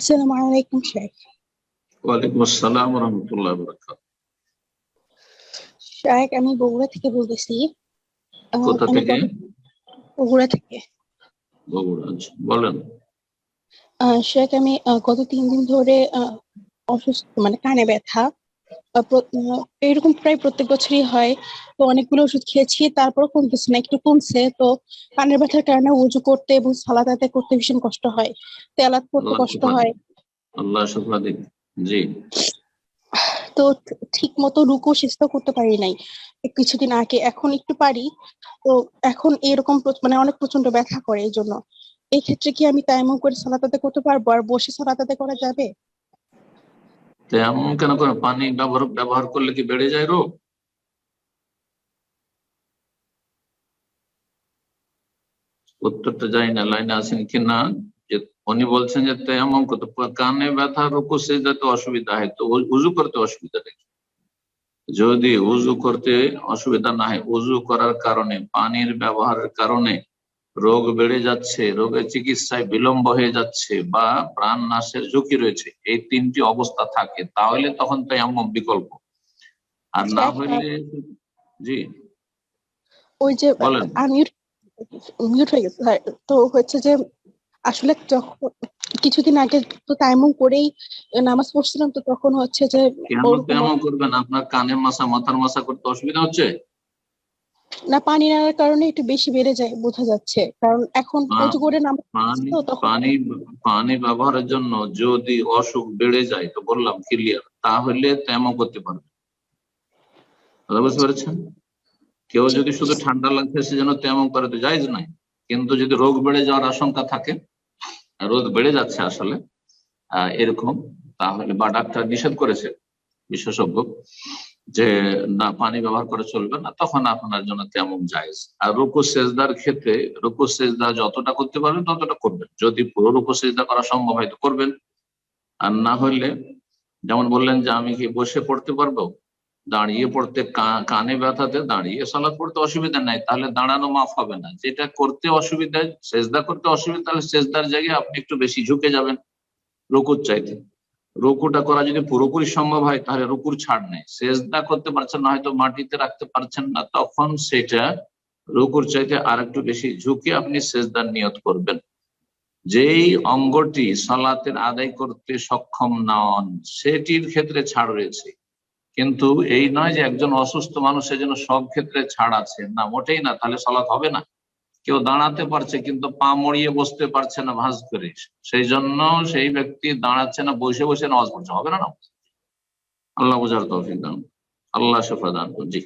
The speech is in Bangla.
আসসালামু আলাইকুম শেখ। ওয়ালাইকুম আসসালাম রহমতুল্লাহ বরকাত শেখ আমি বগুড়া থেকে বলতেছি। কোথা থেকে? বগুড়া থেকে। বগুড়া আচ্ছা, বলেন। শেখ আমি গত তিন দিন ধরে অসুস্থ মানে কানে ব্যথা। এরকম প্রায় প্রত্যেক বছরই হয়। তো অনেকগুলো ওষুধ খেয়েছি তারপর কমতেছে না একটু কমছে। তো কানের ব্যথার কারণে উজু করতে এবং সালাত আদায় করতে ভীষণ কষ্ট হয়। তেলাত করতে কষ্ট হয়। আল্লাহ জি। তো ঠিক মতো রুকু সিজদা করতে পারি নাই। কিছুদিন আগে এখন একটু পারি। তো এখন এরকম মানে অনেক প্রচণ্ড ব্যথা করে এই জন্য এই ক্ষেত্রে কি আমি তায়াম্মুম করে সালাত আদায় করতে পারব? আর বসে সালাত আদায় করা যাবে? তো এমন কেন করে পানি ব্যবহার ব্যবহার করলে কি বেড়ে যায় রোগ? উত্তরটা জানি না, লাইনে আছেন কি না? যে উনি বলছেন যে তেমন করতে, কানে ব্যথা, রুকু সেজদাতে অসুবিধা হয়, তো উজু করতে অসুবিধা নেই। যদি উজু করতে অসুবিধা না হয় উজু করার কারণে, পানির ব্যবহারের কারণে রোগ বেড়ে যাচ্ছে রোগের চিকিৎসায় বিলম্ব হয়ে যাচ্ছে বা প্রাণ নাশের ঝুঁকি রয়েছে এই তিনটি অবস্থা থাকে তাহলে তখন তাই এমন বিকল্প। আর না হলে জি। ওই যে। মিউট হয়ে গেছে হ্যাঁ, তো হচ্ছে যে আসলে যখন কিছুদিন আগে তো তায়াম্মুম করেই নামাজ পড়ছিলাম তো তখন হচ্ছে যে কেন করবেন? আপনার কানের মাসা মাথার মাসা করতে অসুবিধা হচ্ছে? না পানি নেওয়ার কারণে একটু বেশি বেড়ে যায় বোঝা যাচ্ছে। কারণ এখন উজু করে নামাজ পানি পানি ব্যবহারের জন্য যদি অসুখ বেড়ে যায় তো বললাম ক্লিয়ার তাহলে তেমন করতে পারবে। বুঝতে পেরেছেন? কেউ যদি শুধু ঠান্ডা লাগছে সে যেন তেমন করে তো যাইজ নাই। কিন্তু যদি রোগ বেড়ে যাওয়ার আশঙ্কা থাকে রোগ বেড়ে যাচ্ছে আসলে এরকম তাহলে বা ডাক্তার নিষেধ করেছে বিশেষজ্ঞ। যে না, পানি ব্যবহার করে চলবে না, তখন আপনার জন্য তেমন জায়েজ। আর রুকু সেজদার ক্ষেত্রে, রুকু সেজদা যতটা করতে পারবেন, ততটা করবেন। যদি পুরো রুকু সেজদা করা সম্ভব হয়, তো করবেন। আর না হলে, যেমন বললেন যে আমি কি বসে পড়তে পারব? দাঁড়িয়ে পড়তে কানে ব্যথাতে দাঁড়িয়ে সালাদ পড়তে অসুবিধা নাই, তাহলে দাঁড়ানো মাফ হবে না। যেটা করতে অসুবিধা, সেজদা করতে অসুবিধা, তাহলে সেজদার জায়গায় আপনি একটু বেশি ঝুঁকে যাবেন, রুকুর চাইতে। রুকুটা করা যদি পুরোপুরি সম্ভব হয়, তাহলে রুকুর ছাড় নেই। সেজদা করতে পারছেন না, হয়তো মাটিতে রাখতে পারছেন না, তখন সেটা রুকুর চাইতে আর একটু বেশি ঝুঁকে আপনি সেজদার নিয়ত করবেন। যেই অঙ্গটি সালাতের আদায় করতে সক্ষম নন সেটির ক্ষেত্রে ছাড় রয়েছে। কিন্তু এই নয় যে একজন অসুস্থ মানুষের জন্য সব ক্ষেত্রে ছাড় আছে। না, মোটেই না, তাহলে সালাত হবে না। কেউ দাঁড়াতে পারছে, কিন্তু পা মরিয়ে বসতে পারছে না ভাঁজ করে। সেই জন্য সেই ব্যক্তি দাঁড়াচ্ছে না, বসে বসে নামাজ পড়ছে। হবে না না আল্লাহ বোঝার তো আল্লাহ শেফা দান। জি।